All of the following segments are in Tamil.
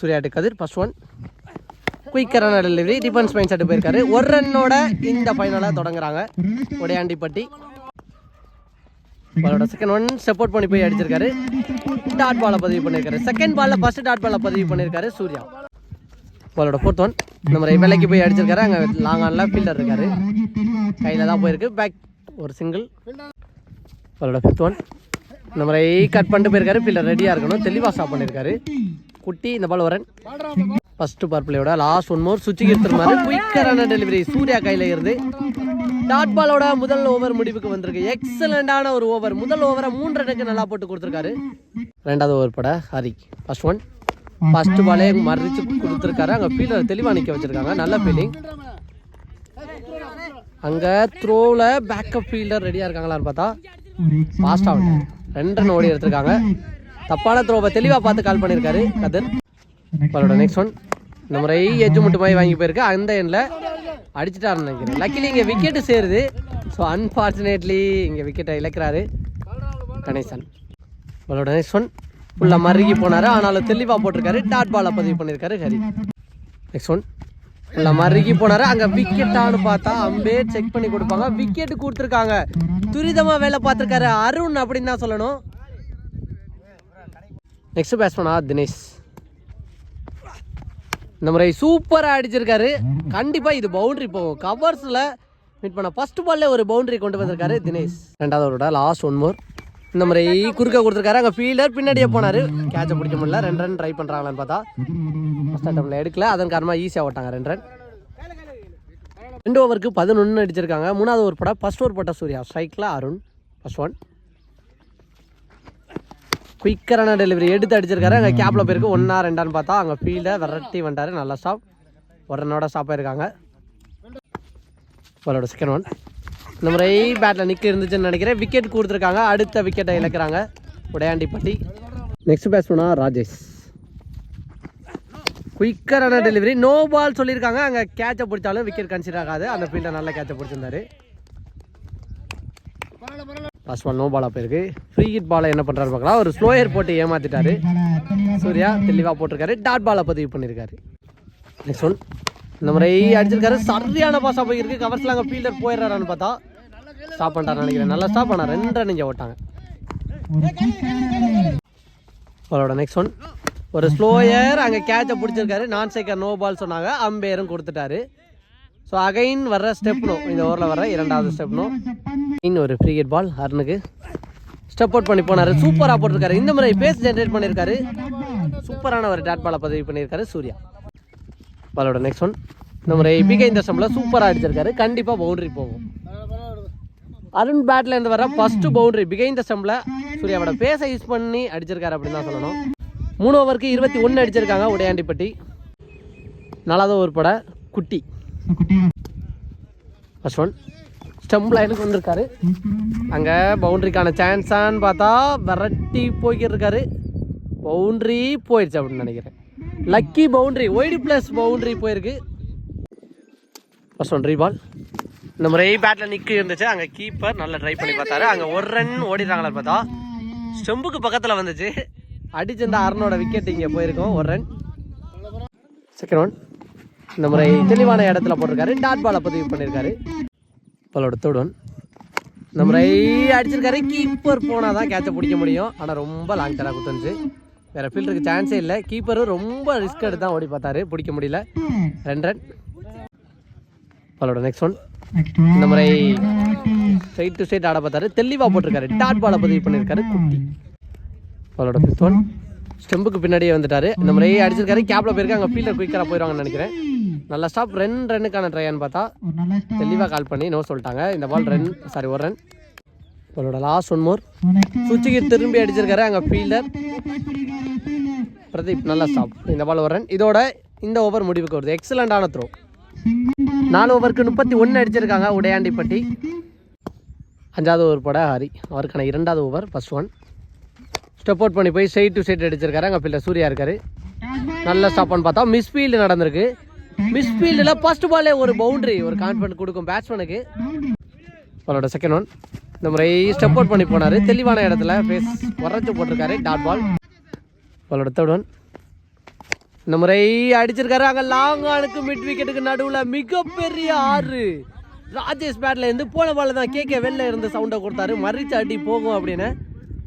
சூர்யாட்டு கதிர் ஃபர்ஸ்ட் ஒன் குயிக்கரான டெலிவரி டிஃபென்ஸ் மைண்ட் செட்டு போயிருக்காரு. ஒரு ரன்னோட இந்த ஃபைனலாக தொடங்குறாங்க. உடையாண்டிப்பட்டி பாலோட செகண்ட் ஒன் சப்போர்ட் பண்ணி போய் அடிச்சிருக்காரு. டாட் பாலை பதிவு பண்ணியிருக்காரு செகண்ட் பாலில் ஃபர்ஸ்ட் டாட் பாலை பதிவு பண்ணியிருக்காரு சூர்யா. பாலோட ஃபோர்த் ஒன் நம்ம விலைக்கு போய் அடிச்சிருக்காரு. அங்கே லாங் ஆனில் ஃபீல்டர் இருக்காரு. கையில் தான் போயிருக்கு. பேக் ஒரு சிங்கிள் பாலோட ஃபிஃப்த் ஒன் இந்த மாதிரி கட் பண்ணிட்டு போயிருக்காரு. ஃபீல்டர் ரெடியாக இருக்கணும். தெளிவாக ஸ்டாப் பண்ணியிருக்காரு குட்டி இந்த பால் வரேன். First power last one more சுவிட்சுக்கு எடுத்துருமாரு குயிக்கரான டெலிவரி சூர்யா கையில் இருந்து டாட் பாலோட முதல் ஓவர் முடிவுக்கு வந்திருக்கு. எக்ஸலண்டான ஒரு ஓவர் முதல் ஓவரை மூன்று ரனுக்கு நல்லா போட்டு கொடுத்துருக்காரு. ரெண்டாவது ஓவர் பட ஹரி ஃபர்ஸ்ட் ஒன் ஃபர்ஸ்ட் பாலே மறிச்சு கொடுத்துருக்காரு. அங்கே ஃபீல்டர் தெளிவாக நிற்க வச்சிருக்காங்க. நல்ல ஃபீலிங் அங்கே த்ரோவில் பேக்கப் ஃபீல்டர் ரெடியாக இருக்காங்களான்னு பார்த்தா ஃபாஸ்ட் அவுட் ரெண்டு ரன் ஓடி எடுத்திருக்காங்க. தப்பான த்ரோவை தெளிவாக பார்த்து கால் பண்ணியிருக்காரு கதிர். அவரோட நெக்ஸ்ட் ஒன் நம்ம முறை எஜ்ஜு மட்டும் போய் வாங்கி போயிருக்கு. அந்த எண்ணில் அடிச்சிட்டாருன்னு நினைக்கிறேன். லக்கிலி இங்கே விக்கெட்டு சேருது. ஸோ அன்ஃபார்ச்சுனேட்லி இங்கே விக்கெட்டை இழக்கிறாரு கணேசன். அவரோட நெக்ஸ்ட் ஒன் ஃபுல்லாக மருகி போனார். ஆனாலும் தெளிவாக போட்டிருக்காரு. டாட் பாலை பதிவு பண்ணியிருக்காரு ஹரி. நெக்ஸ்ட் ஒன் ஃபுல்லாக மருகி போனார். அங்கே விக்கெட்டான்னு பார்த்தா அம்பே செக் பண்ணி கொடுப்பாங்க. விக்கெட்டு கொடுத்துருக்காங்க. துரிதமாக வேலை பார்த்துருக்காரு. அருண் அப்படின்னு தான் சொல்லணும். நெக்ஸ்ட் பேட்ஸ்மனா தினேஷ். இந்த முறை சூப்பராக அடிச்சிருக்காரு. கண்டிப்பாக இது பவுண்டரி போகும். கவர்ஸில் மீட் பண்ண ஃபர்ஸ்ட் பால்ல ஒரு பவுண்டரி கொண்டு வந்திருக்காரு தினேஷ். ரெண்டாவதோட லாஸ்ட் ஒன் மோர் இந்த முறை குறுக்க கொடுத்துருக்காரு. அங்கே ஃபீல்டர் பின்னாடியே போனார். கேட்சை பிடிக்க முடியல. ரெண்டு ரன் ட்ரை பண்ணுறாங்களான்னு பார்த்தா. ஃபஸ்ட் அட்டம்ல எடுக்கல. அதன் காரணமாக ஈஸியாக ஓட்டாங்க. ரெண்டு ரன் ரெண்டு ஓவருக்கு பதினொன்று அடிச்சிருக்காங்க. மூணாவது ஓவர் படம் ஃபர்ஸ்ட் ஓவர் போட்ட சூர்யா. ஸ்ட்ரைக்கில் அருண். ஃபஸ்ட் ஒன் குயிக்கரான டெலிவரி எடுத்து அடிச்சிருக்காரு. அங்கே கேப்பில் போயிருக்கு. ஒன்றா ரெண்டான்னு பார்த்தா அங்கே ஃபீல்டை விரட்டி வந்துட்டாரு. நல்ல ஸ்டாப் ரன்னோட ஸ்டாப் ஆயிருக்காங்க. அவரோட செகண்ட் ஒன் இந்த முறை பேட்டில் நிற்க இருந்துச்சுன்னு நினைக்கிறேன். விக்கெட் கொடுத்துருக்காங்க. அடுத்த விக்கெட்டை இழக்கிறாங்க. உடையாண்டிப்பட்டி. நெக்ஸ்ட் பேட்ஸ்மனா ராஜேஷ். குயிக்கரான டெலிவரி நோ பால் சொல்லியிருக்காங்க. அங்கே கேட்சை பிடிச்சாலும் விக்கெட் கன்சிடர் ஆகாது. அந்த ஃபீல்டை நல்ல கேட்சை பிடிச்சிருந்தாரு. ஃபர்ஸ்ட் பால் நோ பாலாக போயிருக்கு ஃப்ரீ ஹிட் பாலை என்ன பண்ணுறாரு பார்க்கலாம் ஒரு ஸ்லோயர் போட்டு ஏமாற்றிட்டாரு சூர்யா தெளிவாக போட்டிருக்காரு. டாட் பாலை பதிவு பண்ணியிருக்காரு நெக்ஸ்ட் ஒன் இந்த முறை அடிச்சிருக்காரு. சரியான பாஸாக போயிருக்கு. கவர்ஸில் அங்கே ஃபீல்டர் போயிடுறாரான்னு பார்த்தா ஸ்டாப் பண்ணிட்டாரு நினைக்கிறேன். நல்லா ஸ்டாப் பண்ணார் ரெண்டு ரன் இங்கே ஓட்டாங்க. அவரோட நெக்ஸ்ட் ஒன் ஒரு ஸ்லோயர் அங்கே கேட்சை பிடிச்சிருக்காரு. நான் சேக்கர் நோ பால் சொன்னாங்க. அம்பேரும் கொடுத்துட்டாரு. ஸோ அகைன் வர்ற ஸ்டெப்னோ இந்த ஓவரில் வர்ற இரண்டாவது ஸ்டெப்னோ இன்னும் ஒரு ஃப்ரீ ஹிட் பால் அருணுக்கு. ஸ்டெப் அவுட் பண்ணி போனாரு. சூப்பராக போட்டிருக்காரு. இந்த முறை பேஸ் ஜென்ரேட் பண்ணியிருக்காரு சூப்பரான ஒரு டாட் பாலை பதிவு பண்ணியிருக்காரு சூர்யா. பாலோட நெக்ஸ்ட் ஒன் இந்த முறை பிகே இந்த ஸ்டம்பில் சூப்பராக அடிச்சிருக்காரு. கண்டிப்பாக பவுண்டரி போகும். அருண் பேட்ல இருந்து வர ஃபர்ஸ்ட் பவுண்டரி பிகைண்ட் ஸ்டம்பில் சூர்யாவோட பேஸை யூஸ் பண்ணி அடிச்சிருக்காரு அப்படின்னு தான் சொல்லணும். மூணு ஓவருக்கு இருபத்தி ஒன்று அடிச்சிருக்காங்க உடையாண்டிப்பட்டி. நாலாவது ஓவர் பட குட்டி. ஃபர்ஸ்ட் ஒன் ஸ்டம்ப் லைனுக்கு வந்திருக்காரு. அங்கே பவுண்டரிக்கான சான்ஸான்னு பார்த்தா விரட்டி போய்கிட்டு இருக்காரு பவுண்ட்ரி போயிடுச்சு அப்படின்னு நினைக்கிறேன். Lucky boundary wide plus boundary போயிருக்கு. ஃபர்ஸ்ட் ஒன் பால் இந்த முறை பேட்டில் நிற்கு இருந்துச்சு. அங்கே கீப்பர் நல்லா ட்ரை பண்ணி பார்த்தாரு. அங்கே ஒரு ரன் ஓடிடுறாங்களா பார்த்தா ஸ்டெம்புக்கு பக்கத்தில் வந்துச்சு. அடிச்சு இந்த அருணோட விக்கெட் இங்கே போயிருக்கோம். ஒரு ரன் செகண்ட் ஒன் இந்த முறை தெளிவான இடத்துல போட்டிருக்காரு. டாட் பாலை பதிவு பண்ணியிருக்காரு பாலோட ஒன் இந்த முறை அடிச்சிருக்காரு. கீப்பர் போனால் தான் கேட்சை பிடிக்க முடியும். ஆனால் ரொம்ப லாங் டராக குத்துனுச்சு. வேற ஃபீல்டருக்கு சான்ஸே இல்லை. கீப்பரும் ரொம்ப ரிஸ்க் எடுத்து தான் ஓடி பார்த்தாரு. பிடிக்க முடியல. ரெண்டு ரன் பாலோட நெக்ஸ்ட் ஒன் இந்த முறை ஸ்ட்ரைட் டு ஸ்ட்ரைட் ஆட பார்த்தாரு. தெளிவாக போட்டிருக்காரு. டாட் பாலை பதிவு பண்ணியிருக்காரு குட்டி. பாலோட ஃபிஃப்த் ஒன் ஸ்டெம்புக்கு பின்னாடியே வந்துட்டாரு. இந்த முறையே அடிச்சிருக்காரு. கேப்ல போயிருக்கு அங்கே ஃபீல்டர் குயிக்கராக போயிடுவாங்கன்னு நினைக்கிறேன். நல்ல ஸ்டாப் ரெண்டு ரன்னுக்கான ட்ரையான்னு பார்த்தா தெளிவாக கால் பண்ணி நோ சொல்லிட்டாங்க. இந்த பால் ரன் சாரி ஒரு ரன் பாலோட லாஸ்ட் ஒன் மோர் சுவிட்சுக்கு திரும்பி அடிச்சிருக்காரு அங்கே ஃபீல்டர் பிரதீப் நல்ல ஸ்டாப் இந்த பால் ஒரு ரன் இதோட இந்த ஓவர் முடிவுக்கு வருது. எக்ஸலண்டான த்ரோ நாலு ஓவருக்கு முப்பத்தி ஒன்று அடிச்சிருக்காங்க. உடையாண்டிப்பட்டி. அஞ்சாவது ஓவர் போட ஹரி. அவருக்கான இரண்டாவது over first one step out பண்ணி போய் சைட் டு சைட் அடிச்சிருக்காரு. அங்கே பிள்ளை சூர்யா இருக்காரு. நல்ல ஸ்டாப்னு பார்த்தா மிஸ் ஃபீல்டு நடந்திருக்கு. மிஸ் ஃபீல்டில் ஃபர்ஸ்ட் பாலே ஒரு பவுண்டரி ஒரு கான்ஃபிடன்ட் கொடுக்கும் பேட்ஸ்மேனுக்கு அவரோட செகண்ட் ஒன் இந்த முறை ஸ்டெப் அவுட் பண்ணி போனார். தெளிவான இடத்துல பேஸ் உரைச்சு போட்டிருக்காரு. டாட் பால் அவரோட தேர்ட் ஒன் இந்த முறை அடிச்சிருக்காரு. அங்கே லாங் ஆனுக்கு மிட் விக்கெட்டுக்கு நடுவில் மிகப்பெரிய ஆறு. ராஜேஷ் பேட்ல இருந்து போன பால் தான் கேட்க வெளில இருந்து சவுண்டை கொடுத்தாரு. மறிச்சு அடி போகும் அப்படின்னு.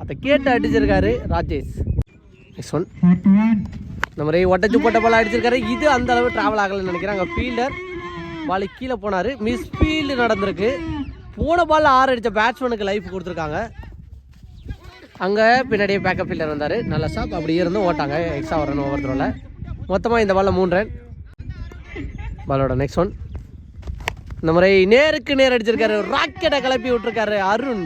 அதை கேட்டு அடிச்சிருக்காரு ராஜேஷ். நெக்ஸ்ட் ஒன் இந்த மாதிரி ஒட்டச்சு போட்ட பால் அடிச்சிருக்காரு. இது அந்த அளவு டிராவல் ஆகலைன்னு நினைக்கிறேன். அங்கே ஃபீல்டர் பால் கீழே போனார். மிஸ் ஃபீல்டு நடந்திருக்கு. போன பால் ஆறு அடித்த பேட்ஸ்மேனுக்கு லைஃப் கொடுத்துருக்காங்க. அங்கே பின்னாடியே பேக்கப் ஃபீல்டர் வந்தார். நல்ல ஷாப் அப்படி இருந்து ஓட்டாங்க. எக்ஸ்ட்ரா வரணும் ஓவர் த்ரோவில் மொத்தமாக இந்த பாலில் மூணு ரன் பாலோட நெக்ஸ்ட் ஒன் இந்த முறை நேருக்கு நேர் அடிச்சிருக்காரு. ராக்கெட்டை கிளப்பி விட்டுருக்காரு அருண்.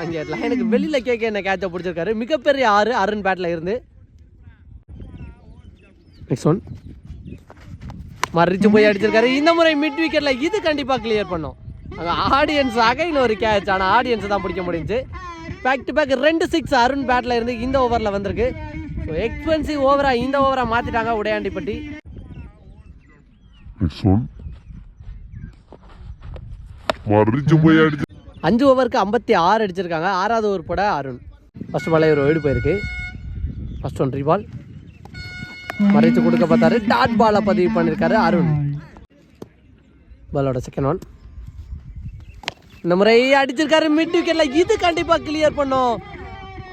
அங்கே லைனுக்கு வெளியில் கேட்க என்ன கேட்சை பிடிச்சிருக்காரு. மிகப்பெரிய ஆறு அருண் பேட்டில் இருந்து. நெக்ஸ்ட் ஒன் மறிச்சு போய் அடிச்சிருக்காரு. இந்த முறை மிட் விக்கெட்டில் இது கண்டிப்பாக கிளியர் பண்ணும். அங்க ஆடியன்ஸ் இன்னொரு ஒரு கேட்ச் ஆனால் ஆடியன்ஸ் தான் பிடிக்க முடிஞ்சு. பேக் டு பேக் ரெண்டு சிக்ஸ் அருண் பேட்டில் இருந்து இந்த ஓவரில் வந்திருக்கு. ஸோ எக்ஸ்பென்சிவ் ஓவரா இந்த ஓவரா மாத்திட்டாங்க உடையாண்டிப்பட்டி. மறிச்சு போய் அடிச்சு அஞ்சு ஓவருக்கு ஐம்பத்தி ஆறு அடிச்சிருக்காங்க. ஆறாவது ஓவர் போட அருண். ஃபஸ்ட் பாலே ஒரு ஓடி போயிருக்கு. ஃபஸ்ட் ஒன் பால் மறைச்சு கொடுக்க பார்த்தாரு. டாட் பாலை பதிவு பண்ணியிருக்காரு அருண். பாலோட செகண்ட் ஒன் இந்த முறை அடிச்சிருக்காரு மிட் விக்கெட்ல இது கண்டிப்பா கிளியர் பண்ணும்.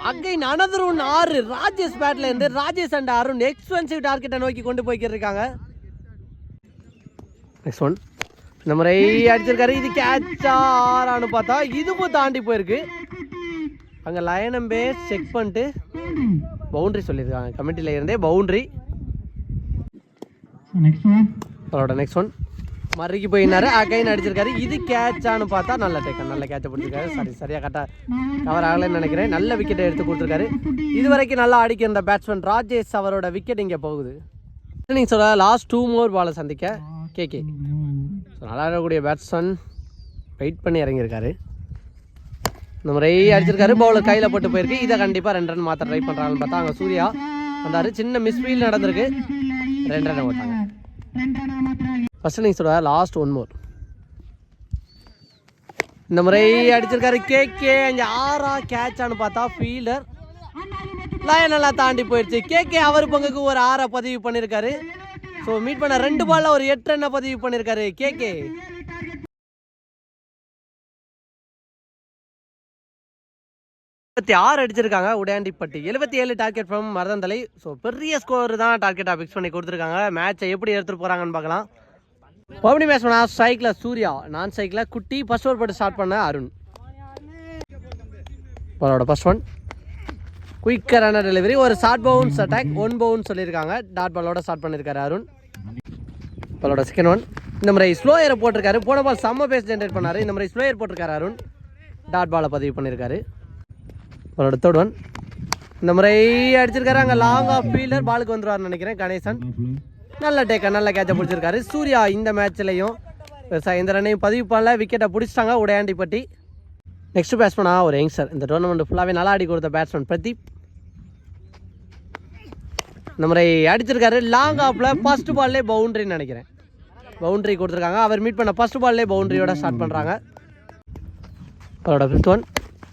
அகைன் அனதர் ஒன் ஆறு. ராஜேஷ் பேட்ல இருந்து ராஜேஷ் அண்ட் அருண் எக்ஸ்பென்சிவ் டார்கெட்டை நோக்கி கொண்டு போய்க்கிட்டு இருக்காங்க. நெக்ஸ்ட் ஒன் இந்த முறை அடிச்சிருக்காரு. இது கேட்சா ஆறான்னு பார்த்தா இதுவும் தாண்டி போயிருக்கு. அங்கே லயனம் பேஸ் செக் பண்ணிட்டு பவுண்டரி சொல்லியிருக்காங்க. கமிட்டியில் இருந்தே பவுண்டரி அவரோட நெக்ஸ்ட் ஒன் மறுக்கி போயினாரு. அகைன் அடிச்சிருக்காரு. இது கேட்சான்னு பார்த்தா நல்ல டேக்கன் நல்ல கேட்சை பிடிச்சிருக்காரு சரி சரியா கரெக்டாக கவர் ஆகலைன்னு நினைக்கிறேன். நல்ல விக்கெட்டை எடுத்து கொடுத்துருக்காரு. இது வரைக்கும் நல்லா அடிக்க இருந்த பேட்ஸ்மேன் ராஜேஷ் அவரோட விக்கெட் இங்கே போகுது? நீங்கள் சொல்ல லாஸ்ட் டூ மோர் பாலை சந்திக்க. கேகே ஸோ நல்லா இருக்கக்கூடிய பேட்ஸ்மேன் வெயிட் பண்ணி இறங்கியிருக்காரு. இந்த முறை அடிச்சிருக்காரு பவுலர் கையில் போட்டு போயிருக்கு. இதை கண்டிப்பாக ரெண்டு ரன் மாற்ற ட்ரை பண்ணுறாங்கன்னு பார்த்தா அங்கே சூர்யா வந்தார். சின்ன மிஸ்ஃபீல் நடந்திருக்கு. ரெண்டு ரன் ஓட்டாங்க. ஃபர்ஸ்ட் இன்னிங்ஸோட லாஸ்ட் ஒன் மோர் இந்த முறை அடிச்சிருக்காரு கே கே அங்கே ஆறா கேட்சான்னு பார்த்தா ஃபீல்டர் லயனெல்லாம் தாண்டி போயிடுச்சு. கே கே அவர் பங்குக்கு ஒரு ஆறை பதிவு பண்ணியிருக்காரு. ஸோ மீட் பண்ண ரெண்டு பால்ல ஒரு எட்டு ரன்னை பதிவு பண்ணியிருக்காரு கே கே எழுபத்தி ஆறு அடிச்சிருக்காங்க உடையாண்டிப்பட்டி. எழுபத்தி ஏழு டார்கெட் ஃப்ரம் மருதந்தலை. ஸோ பெரிய ஸ்கோர் தான் டார்கெட்டாக ஃபிக்ஸ் பண்ணி கொடுத்துருக்காங்க. மேட்சை எப்படி எடுத்துகிட்டு போகிறாங்கன்னு பார்க்கலாம். ஓப்பனிங் மேட்ச் பண்ணா ஸ்ட்ரைக்கில் சூர்யா நான் ஸ்ட்ரைக்கில் குட்டி ஃபர்ஸ்ட் ஓவர் போட்டு ஸ்டார்ட் பண்ண அருண். பாலோட ஃபர்ஸ்ட் ஒன் குயிக்கரான டெலிவரி ஒரு ஷார்ட் பவுன்ஸ் அட்டாக் ஒன் பவுன் சொல்லியிருக்காங்க. டாட் பாலோட ஸ்டார்ட் பண்ணியிருக்காரு அருண். பாலோட செகண்ட் ஒன் இந்த முறை ஸ்லோயரை போட்டிருக்காரு. போன பால் செம்ம பேஸ் ஜென்ரேட் பண்ணார். இந்த முறை ஸ்லோயர் போட்டிருக்காரு அருண். டாட் பாலை பதிவு பண்ணியிருக்காரு. அவரோட தேர்ட் ஒன் இந்த முறை அடிச்சிருக்காரு. அங்கே லாங் ஆஃப் ஃபீல்டர் பாலுக்கு வந்துருவார்னு நினைக்கிறேன். கணேசன். நல்ல டேக்கா நல்ல கேட்சை பிடிச்சிருக்காரு. சூர்யா இந்த மேட்ச்லையும் பெருசாக இந்த ரன்னையும் பதிவு பண்ணல. விக்கெட்டை பிடிச்சிட்டாங்க. உடையாண்டிப்பட்டி. நெக்ஸ்ட் பேட்ஸ்மனா ஒரு யங்ஸ்டர் இந்த டோர்னமெண்ட் ஃபுல்லாகவே நல்லா ஆடி கொடுத்த பேட்ஸ்மேன் பிரதீப். இந்த முறை அடிச்சிருக்காரு லாங் ஆஃபில் ஃபர்ஸ்ட் பால்லே பவுண்டரின்னு நினைக்கிறேன். பவுண்டரி கொடுத்துருக்காங்க. அவர் மீட் பண்ண ஃபர்ஸ்ட் பால்லே பவுண்டரியோட ஸ்டார்ட் பண்ணுறாங்க அவரோட ஃபிஃப்த் ஒன்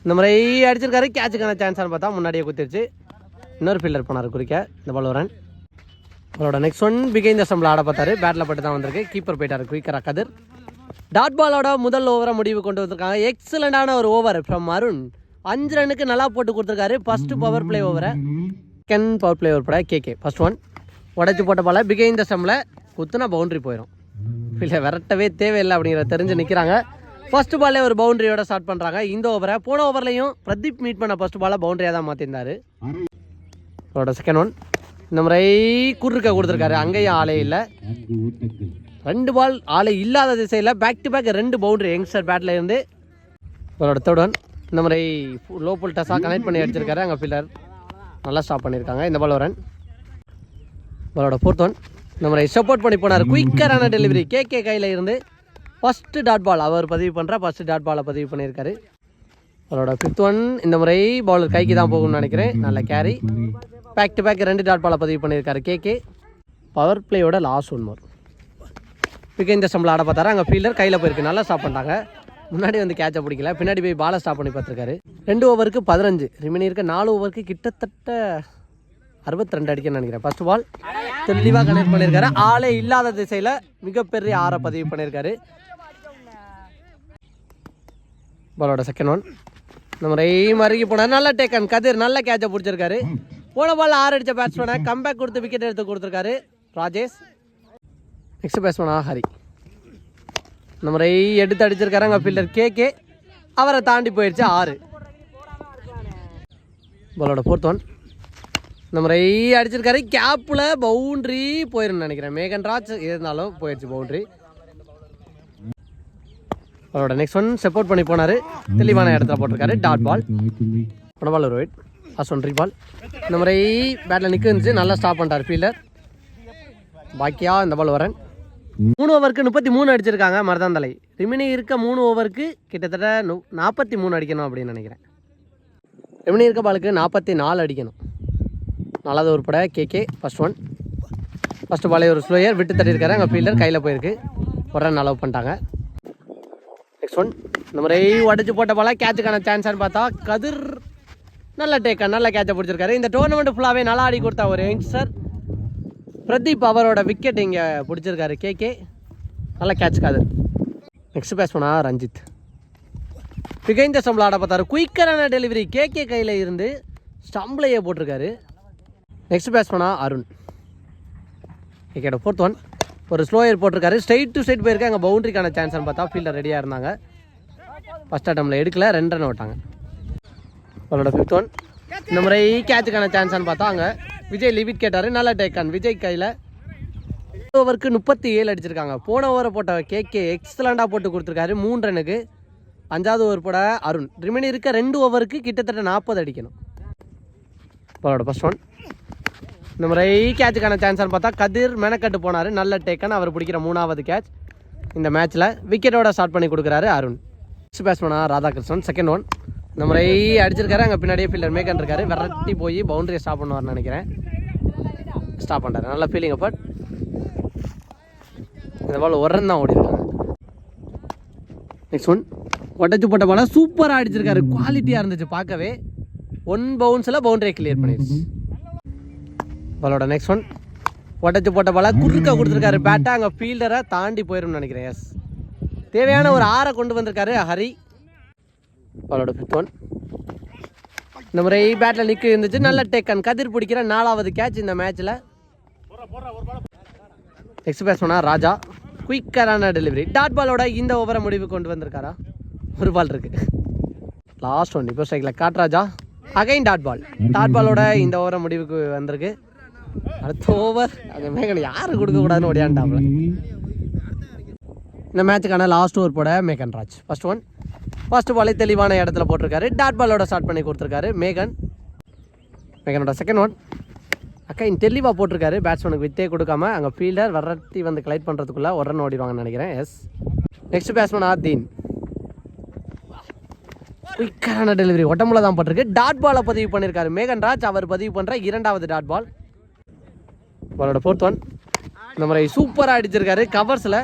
இந்த முறை அடிச்சிருக்காரு. கேட்சுக்கான சான்ஸானு பார்த்தா முன்னாடியே குத்திருச்சு. இன்னொரு ஃபீல்டர் போனார் குறிக்க. இந்த பால் அவரோட நெக்ஸ்ட் ஒன் பிகைந்த ஸ்டம்பில் ஆட பார்த்தாரு. பேட்டில் பட்டு தான் வந்திருக்கு. கீப்பர் போயிட்டார் குயிக்கர் கதிர் டாட் பாலோட முதல் ஓவரை முடிவு கொண்டு வந்திருக்காங்க. எக்ஸலண்டான ஒரு ஓவர் ஃப்ரம் அருண். அஞ்சு ரன்னுக்கு நல்லா போட்டு கொடுத்துருக்காரு. ஃபஸ்ட்டு பவர் பிளே ஓவரை செகண்ட் பவர் பிளே ஓவர் போட கேகே ஃபர்ஸ்ட் ஒன் உடச்சி போட்ட பால பிகைந்த ஸ்டம்பில் குத்துனா பவுண்டரி போயிடும் இல்லை விரட்டவே தேவையில்லை அப்படிங்கிற தெரிஞ்சு நிற்கிறாங்க ஃபர்ஸ்ட் பால்லே ஒரு பவுண்டரியோட ஸ்டார்ட் பண்ணுறாங்க இந்த ஓவரை போன ஓவர்லையும் பிரதீப் மீட் பண்ண ஃபர்ஸ்ட் பாலை பவுண்டரியாக தான் மாற்றிருந்தார் அவரோட செகண்ட் ஒன் இந்த முறை குறுக்க கொடுத்துருக்காரு. அங்கேயும் ஆளே இல்லை. ரெண்டு பால் ஆளே இல்லாத திசையில் பேக் டு பேக் ரெண்டு பவுண்டரி யங்ஸ்டர் பேட்டில் இருந்து. அவரோட தேர்ட் ஒன் இந்த முறை லோ புல் டஸாக கனெக்ட் பண்ணி அடிச்சிருக்காரு அங்கே ஃபீல்டர் நல்லா ஸ்டாப் பண்ணியிருக்காங்க இந்த பால் ரன் பாலோட ஃபோர்த் ஒன் இந்த முறை சப்போர்ட் பண்ணி போனார். குயிக்கரான டெலிவரி கே கே கையில் இருந்து ஃபஸ்ட்டு டாட் பால் அவர் பதிவு பண்ணுற ஃபஸ்ட்டு டாட் பாலை பதிவு பண்ணியிருக்காரு. அவரோட ஃபிஃப்த் ஒன் இந்த முறை பவுலர் கைக்கு தான் போகும்னு நினைக்கிறேன். நல்ல கேரி பேக் டு பேக் ரெண்டு டாட் பாலை பதிவு பண்ணியிருக்காரு கே கே பவர் பிளேயோட லாஸ்ட் ஒன் மோர் பிகே இந்த ஸ்டம்பில் ஆட பார்த்தாரு. அங்கே ஃபீல்டர் கையில் போயிருக்கு. நல்லா ஸ்டாப் பண்ணிட்டாங்க. முன்னாடி வந்து கேட்சை பிடிக்கல. பின்னாடி போய் பாலை ஸ்டாப் பண்ணி பார்த்துருக்காரு. ரெண்டு ஓவருக்கு பதினஞ்சு. ரிமைனி இருக்க நாலு ஓவருக்கு கிட்டத்தட்ட அறுபத்தி ரெண்டு அடிக்கணும்னு நினைக்கிறேன். ஃபர்ஸ்ட் பால் தெளிவாக கனெக்ட் பண்ணியிருக்காரு ஆளே இல்லாத திசையில் மிகப்பெரிய ஆறை பதிவு பண்ணியிருக்காரு பாலோட செகண்ட் ஒன் நம்ம ரெய் அருகி போனார் நல்ல டேக்கன் கதிர் நல்ல கேட்சை பிடிச்சிருக்காரு. போன பால் ஆறு அடித்த பேட்ஸ்மேனை கம்பேக் கொடுத்து விக்கெட் எடுத்து கொடுத்துருக்காரு. ராஜேஷ். நெக்ஸ்ட் பேட்ஸ்மேனா ஹரி. நம்ம எடுத்து அடிச்சிருக்காருங்க ஃபீல்டர் கே கே அவரை தாண்டி போயிடுச்சு ஆறு. பாலோட ஃபோர்த் ஒன் நம்ம ரெய் அடிச்சிருக்காரு. கேப்பில் பவுண்ட்ரி போயிருன்னு நினைக்கிறேன். மேகன் ராஜ் இருந்தாலும் போயிடுச்சு பவுண்ட்ரி அவரோட நெக்ஸ்ட் ஒன் சப்போர்ட் பண்ணி போனார். தெளிவான இடத்துல போட்டிருக்காரு. டாட் பால் பணபால் பால் ஒரு wide first one three ball இந்த முறை பேட்டில் நிற்க இருந்துச்சு நல்லா ஸ்டாப் பண்ணிட்டார் ஃபீல்டர் பாக்கியா இந்த பால் வரேன். மூணு ஓவருக்கு முப்பத்தி மூணு அடிச்சிருக்காங்க மருதாந்தலை. ரிமினி இருக்க மூணு ஓவருக்கு கிட்டத்தட்ட நு நாற்பத்தி மூணு அடிக்கணும் அப்படின்னு நினைக்கிறேன். ரிமினி இருக்க பாலுக்கு நாற்பத்தி நாலு அடிக்கணும். நாலாவது உருப்பட கேகே ஃபஸ்ட் ஒன் ஃபஸ்ட்டு பாலே ஒரு ஸ்லோயர் விட்டு தட்டியிருக்காரு. அங்கே ஃபீல்டர் கையில் போயிருக்கு. ஒரு ரன் அலோவ் பண்ணிட்டாங்க. நெக்ஸ்ட் ஒன் இந்த முறை உடச்சி போட்ட பால கேட்சுக்கான சான்ஸ்னு பார்த்தா கதிர். நல்ல டேக்கா நல்ல கேட்சை பிடிச்சிருக்காரு. இந்த டோர்னமெண்ட் ஃபுல்லாகவே நல்லா ஆடி கொடுத்தா ஒரு யங்ஸ்டர் பிரதீப் அவரோட விக்கெட் இங்கே பிடிச்சிருக்காரு. கேகே நல்ல கேட்ச் காது நெக்ஸ்ட் பேட்ஸ்மனா ரஞ்சித். பிகைந்த ஸ்டம்பில் ஆட பார்த்தாரு. குயிக்கரான டெலிவரி கேகே கையில் இருந்து ஸ்டம்பிளையே போட்டிருக்காரு. நெக்ஸ்ட் பேட்ஸ்மனா அருண். விக்கெட் ஃபோர்த் ஒன் ஒரு ஸ்லோயர் போட்டிருக்காரு. ஸ்ட்ரைட் டு ஸ்ட்ரைட் போயிருக்காங்க பவுண்டரிக்கான சான்ஸ்னு பார்த்தா ஃபீல்டர் ரெடியாக இருந்தாங்க. ஃபஸ்ட் அட்டம்ல எடுக்கல. ரெண்டு ரன் விட்டாங்க. அவரோட ஃபிஃப்த் ஒன் இந்த முறை கேட்சுக்கான சான்ஸ்னு பார்த்தா அங்கே விஜய் லிவிட் கேட்டார். நல்ல டேக்கான் விஜய் கையில் ஓவருக்கு முப்பத்தி ஏழு அடிச்சிருக்காங்க. போன ஓவரை போட்ட கேகே எக்ஸலண்டாக போட்டு கொடுத்துருக்காரு. மூணு ரனுக்கு. அஞ்சாவது ஓவர் போட அருண். ரிமைனி இருக்க ரெண்டு ஓவருக்கு கிட்டத்தட்ட நாற்பது அடிக்கணும். அவரோட ஃபஸ்ட் ஒன் இந்த முறை கேட்சுக்கான சான்ஸ்னு பார்த்தா கதிர் மெனக்கட்டு போனார். நல்ல டேக்கன் அவர் பிடிக்கிற மூணாவது கேட்ச் இந்த மேட்ச்சில் விக்கெட்டோட ஸ்டார்ட் பண்ணி கொடுக்குறாரு அருண். நெக்ஸ்ட் பேட்ஸ்மேனா ராதாகிருஷ்ணன். செகண்ட் ஒன் இந்த முறை அடிச்சிருக்காரு. அங்கே பின்னாடியே ஃபீல்டர் மேக்கன் இருக்காரு. விரட்டி போய் பவுண்டரியை ஸ்டாப் பண்ணுவார்னு நினைக்கிறேன். ஸ்டாப் பண்ணுறாரு நல்ல ஃபீலிங் பட் இந்த பால் ஒரு தான் ஓடி நெக்ஸ்ட் ஒன் ஒட்டச்சு போட்ட பால சூப்பராக அடிச்சிருக்காரு. குவாலிட்டியாக இருந்துச்சு பார்க்கவே. ஒன் பவுன்ஸில் பவுண்டரியை கிளியர் பண்ணிடுச்சு. பாலோட நெக்ஸ்ட் ஒன் ஒட்டச்சு போட்ட பால குறுக்க கொடுத்துருக்காரு. பேட்டை அங்கே ஃபீல்டரை தாண்டி போயிடும்னு நினைக்கிறேன். எஸ் தேவையான ஒரு ஆறை கொண்டு வந்திருக்காரு. ஹரி. பாலோட ஃபிஃப்த் ஒன் இந்த முறை பேட்டில் நிற்க இருந்துச்சு. நல்ல டேக்கன் கதிர் பிடிக்கிற நாலாவது கேட்ச் இந்த மேட்ச்சில் நெக்ஸ்ட் பேட்ஸ்மனா ராஜா. குயிக்கரான டெலிவரி டாட் பாலோட இந்த ஓவரை முடிவு கொண்டு வந்திருக்காரா? ஒரு பால் இருக்கு. லாஸ்ட் ஒன் இப்போ ஸ்ட்ரைக்கில் காட்ராஜா அகைன் டாட் பால் டாட் பாலோட இந்த ஓவரை முடிவுக்கு வந்திருக்கு. அடுத்த ஓவர் அந்த மேகன் யாரும் கொடுக்கக்கூடாதுன்னு ஓடியாண்டாப்ல. இந்த மேட்சுக்கான லாஸ்ட் ஓவர் போட மேகன் ராஜ் ஃபர்ஸ்ட் ஒன் ஃபர்ஸ்ட் பாலே தெளிவான இடத்துல போட்டிருக்காரு. டாட் பாலோட ஸ்டார்ட் பண்ணி கொடுத்துருக்காரு. மேகன். மேகனோட செகண்ட் ஒன் அக்கா இன் தெளிவாக போட்டிருக்காரு. பேட்ஸ்மேனுக்கு வித்தே கொடுக்காம அங்கே ஃபீல்டர் வரட்டி வந்து கலெக்ட் பண்ணுறதுக்குள்ளே ஒரு ரன் ஓடிடுவாங்கன்னு நினைக்கிறேன். எஸ் நெக்ஸ்ட் பேட்ஸ்மேன் ஆர்தீன் குயிக்கான டெலிவரி உடம்புல தான் பட்டிருக்கு. டாட் பாலை பதிவு பண்ணியிருக்காரு மேகன் ராஜ் அவர் பதிவு பண்ணுற இரண்டாவது டாட் பால் அவரோட ஃபோர்த் ஒன் இந்த மாதிரி சூப்பராக அடிச்சிருக்காரு. கவர்ஸில்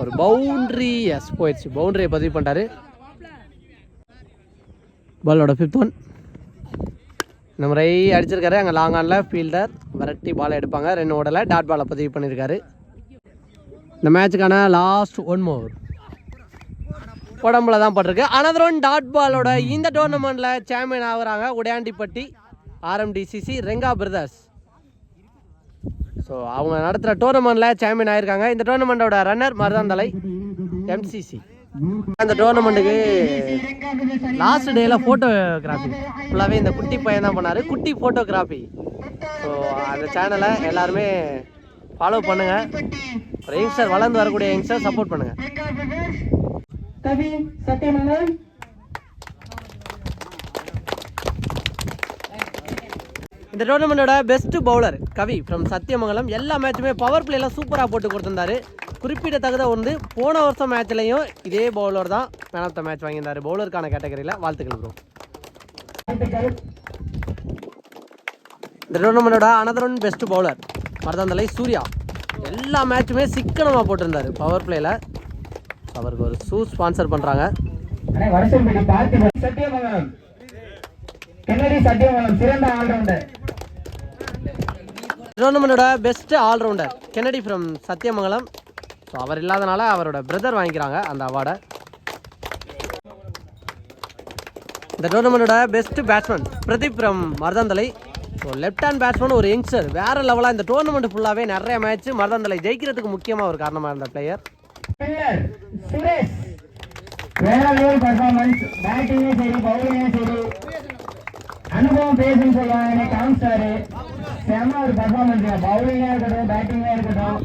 ஒரு பவுண்ட்ரி எஸ் போயிடுச்சு. பவுண்டரியை பதிவு பண்ணிட்டாரு. பாலோட ஃபிஃப்த் ஒன் இந்த முறை அடிச்சிருக்காரு. அங்கே லாங் ஆனில் ஃபீல்டர் விரட்டி பாலை எடுப்பாங்க. ரெண்டு ஓடலை டாட் பாலை பதிவு பண்ணியிருக்காரு இந்த மேட்சுக்கான லாஸ்ட் ஒன் மோர் உடம்புல தான் பட்டிருக்கு. அனதர் ஒன் டாட் பாலோட இந்த டோர்னமெண்ட்டில் சாம்பியன் ஆகுறாங்க. Udaiyandipatti RMDCC Renga brothers so அவங்க நடத்துகிற டோர்னமெண்ட்டில் சாம்பியன் ஆயிருக்காங்க. இந்த டோர்னமெண்ட்டோட ரன்னர் மருதாந்தலை எம்சிசி அந்த டோர்னமெண்ட்டுக்கு லாஸ்ட் டேயில் ஃபோட்டோகிராஃபி ஃபுல்லாகவே இந்த குட்டி பையன் தான் பண்ணார். குட்டி ஃபோட்டோகிராஃபி ஸோ அந்த சேனலை எல்லாருமே ஃபாலோ பண்ணுங்கள் ஒரு யங்ஸ்டர் வளர்ந்து வரக்கூடிய யங்ஸ்டர் சப்போர்ட் பண்ணுங்கள் இந்த டோர்னமெண்ட்டோட best bowler Kavi from Sathyamangalam. எல்லா மேட்சுமே பவர் பிளேலாம் சூப்பராக போட்டு கொடுத்துருந்தாரு. குறிப்பிடத்தகுத வந்து போன வருஷம் மேட்ச்லையும் இதே பவுலர் தான் மேன் ஆஃப் த மேட்ச் வாங்கியிருந்தாரு. பவுலருக்கான கேட்டகரியில் வாழ்த்துக்கள் ப்ரோ இந்த டோர்னமெண்ட்டோட another one best bowler Maruthanthalai Surya. எல்லா மேட்சுமே சிக்கனமாக போட்டிருந்தாரு பவர் பிளேயில் அவருக்கு ஒரு ஷூ ஸ்பான்சர் பண்ணுறாங்க சத்தியமங்கலம். சத்தியமங்கலம்? சிறந்த allrounder டோர்னமெண்டோட best allrounder Kennedy from Sathyamangalam. So அவர் இல்லாதனால அவரோட பிரதர் வாங்கிக்கிறாங்க அந்த அவார்டை இந்த டோர்னமெண்டோட best batsman Pradeep from Maruthanthalai. So left hand batsman ஒரு யங்ஸ்டர் வேற லெவலாக இந்த டோர்னமெண்ட் ஃபுல்லாகவே நிறைய மேட்ச் மருதந்தலை ஜெயிக்கிறதுக்கு முக்கியமாக ஒரு காரணமாக இருந்த பிளேயர் வேற லெவல் பர்ஃபார்மன்ஸ் பேட்டிங்கும் சரி பவுலிங்கும் சரி அனுபவம் பேசுன்னு சொல்லுவாங்க எனக்கு காமிச்சாரு செம ஒரு பர்ஃபார்மன்ஸ் பவுலிங்கா இருக்கட்டும் பேட்டிங்கா இருக்கட்டும்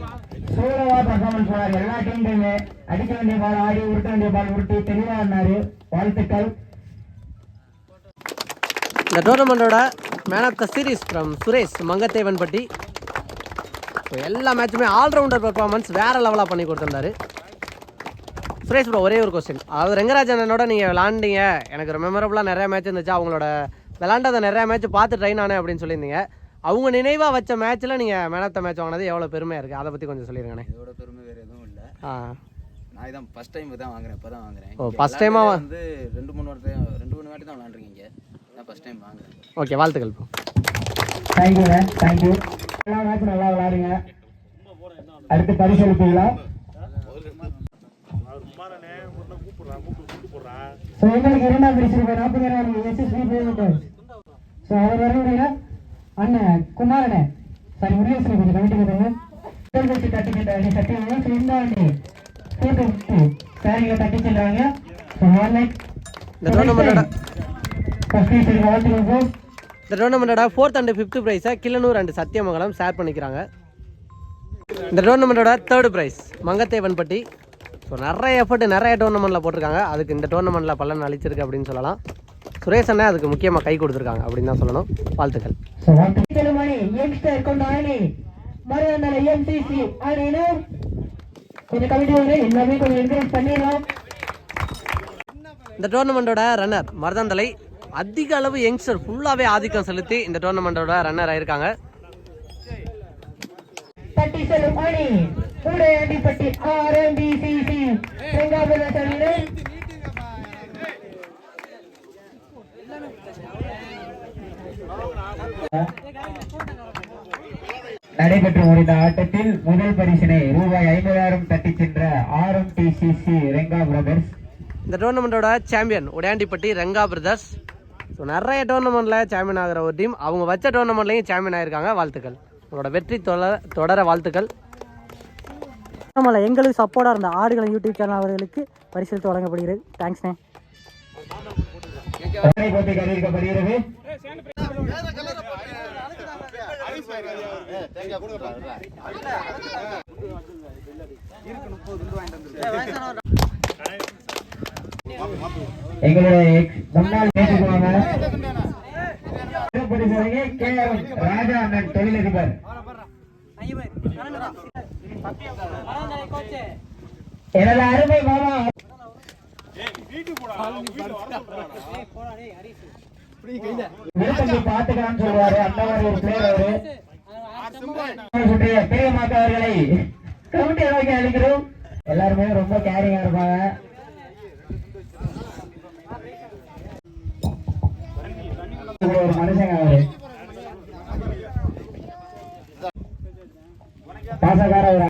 சூழவா பர்ஃபார்மன்ஸ் பண்ணாரு எல்லா டீம்லையுமே அடிக்க வேண்டிய பால் ஆடி உருட்ட வேண்டிய பால் உருட்டி தெளிவா ஆடினாரு. வாழ்த்துக்கள். இந்த டோர்னமெண்டோட man of the series from Suresh Mangathevanpatti so எல்லா மேட்சுமே ஆல்ரவுண்டர் பர்ஃபார்மன்ஸ் வேறு லெவலாக பண்ணி கொடுத்துருந்தாரு. சுரேஷ் ப்ரோ ஒரே ஒரு கொஸ்டின் அதாவது ரெங்கராஜ் அண்ணனோட நீங்கள் விளாண்டீங்க எனக்கு ஒரு மெமரபுளாக நிறையா மேட்ச் இருந்துச்சு. அவங்களோட விளாண்டதை நிறையா மேட்ச் பார்த்து ட்ரைன் ஆனேன் அப்படின்னு சொல்லியிருந்தீங்க. அவங்க நினைவாக வச்ச மேட்ச்சில் நீங்கள் மேன் ஆஃப் த மேட்ச் வாங்கினது எவ்வளோ பெருமையாக இருக்குது அதை பற்றி கொஞ்சம் சொல்லிடுங்கண்ணே இதோட பெருமை வேற எதுவும் இல்லை. ஆ. நான் இதான் ஃபர்ஸ்ட் டைம் தான் வாங்குறேன் இப்போ தான் வாங்குறேன். ஓ, இங்க first time ஆ விளையாண்டதே வந்து ரெண்டு மூணு வாட்டி ரெண்டு மூணு வாட்டி தான் விளாண்டுருக்கீங்க. நான் ஃபர்ஸ்ட் டைம் வாங்குறேன். ஓகே வாழ்த்துக்கள் ப்ரோ தேங்க்யூங்க தேங்க்யூ எல்லா மேட்சும் நல்லா விளையாடுங்க அடுத்து பரிசளிப்பீங்களா? ஸோ எங்களுக்கு இரண்டாம் பரிசு நாற்பதாயிரம் எஸ்எஸ்பி ஸோ அவர் வரக்கூடிய அண்ணன் குமாரண்ணே சாரி முருகேசன் கொஞ்சம் கொடுங்க முதல் வச்சு ஃபோட்டோ சாரிங்க தட்டி செல்றாங்க. இந்த டோர்னமெண்டோட ஃபோர்த் அண்ட் ஃபிஃப்த் ப்ரைஸை கிள்ளனூர் அண்ட் சத்தியமங்கலம் ஷேர் பண்ணிக்கிறாங்க. இந்த டோர்னமெண்டோட தேர்ட் ப்ரைஸ் மங்கத்தேவன்பட்டி. ஸோ நிறைய எஃபர்ட் நிறைய டோர்னமெண்ட்டில் போட்டிருக்காங்க. அதுக்கு இந்த டோர்னமெண்ட்டில் பலன் அளிச்சிருக்கு அப்படின்னு சொல்லலாம். சுரேஷ் அண்ணா அதுக்கு முக்கியமாக கை கொடுத்துருக்காங்க அப்படின்னு தான் சொல்லணும். வாழ்த்துக்கள். இந்த டோர்னமெண்ட்டோட ரன்னர் மருதந்தலை அதிக அளவு யங்ஸ்டர் ஃபுல்லாகவே ஆதிக்கம் செலுத்தி இந்த டோர்னமெண்ட்டோட ரன்னர் ஆயிருக்காங்க. தட்டி செல்லும் அணி உடையாண்டிப்பட்டி ஆர்எம்பிசிசி செங்காபுரம் அணியினர் நடைபெற்று முடிந்த ஆட்டத்தில் முதல் பரிசினை ரூபாய் ஐம்பதாயிரம் தட்டி சென்ற ஆர்எம்டிசிசி ரெங்கா பிரதர்ஸ் இந்த டோர்னமெண்ட்டோட champion Udaiyandipatti Renga brothers so நிறைய டோர்னமெண்ட்டில் சாம்பியன் ஆகிற ஒரு டீம் அவங்க வச்ச டோர்னமெண்ட்லையும் சாம்பியன் ஆயிருக்காங்க. வாழ்த்துக்கள். உங்களோட வெற்றி தொடர தொடர வாழ்த்துக்கள். நம்மள எங்களுக்கு சப்போர்ட்டாக இருந்த ஆடுகளம் யூடியூப் சேனல் அவர்களுக்கு பரிசளித்து வழங்கப்படுகிறது. தேங்க்ஸ்ண்ணே எங்களுடைய முன்னாள் பரிசோதனை கே எம் ராஜா அண்ணன் தொழிலதிபர் எனது அருமை மாமா விருப்பத்தை சொல்லுவாரு அந்த மாதிரி ஒரு பிளேயர் அவரு. அவர்களை அளவுக்கு அளிக்கிறோம் எல்லாருமே ரொம்ப கேரிங்கா இருப்பாங்க. ஒரு மனுஷங்க அவரு. பாசக்கார ஒரு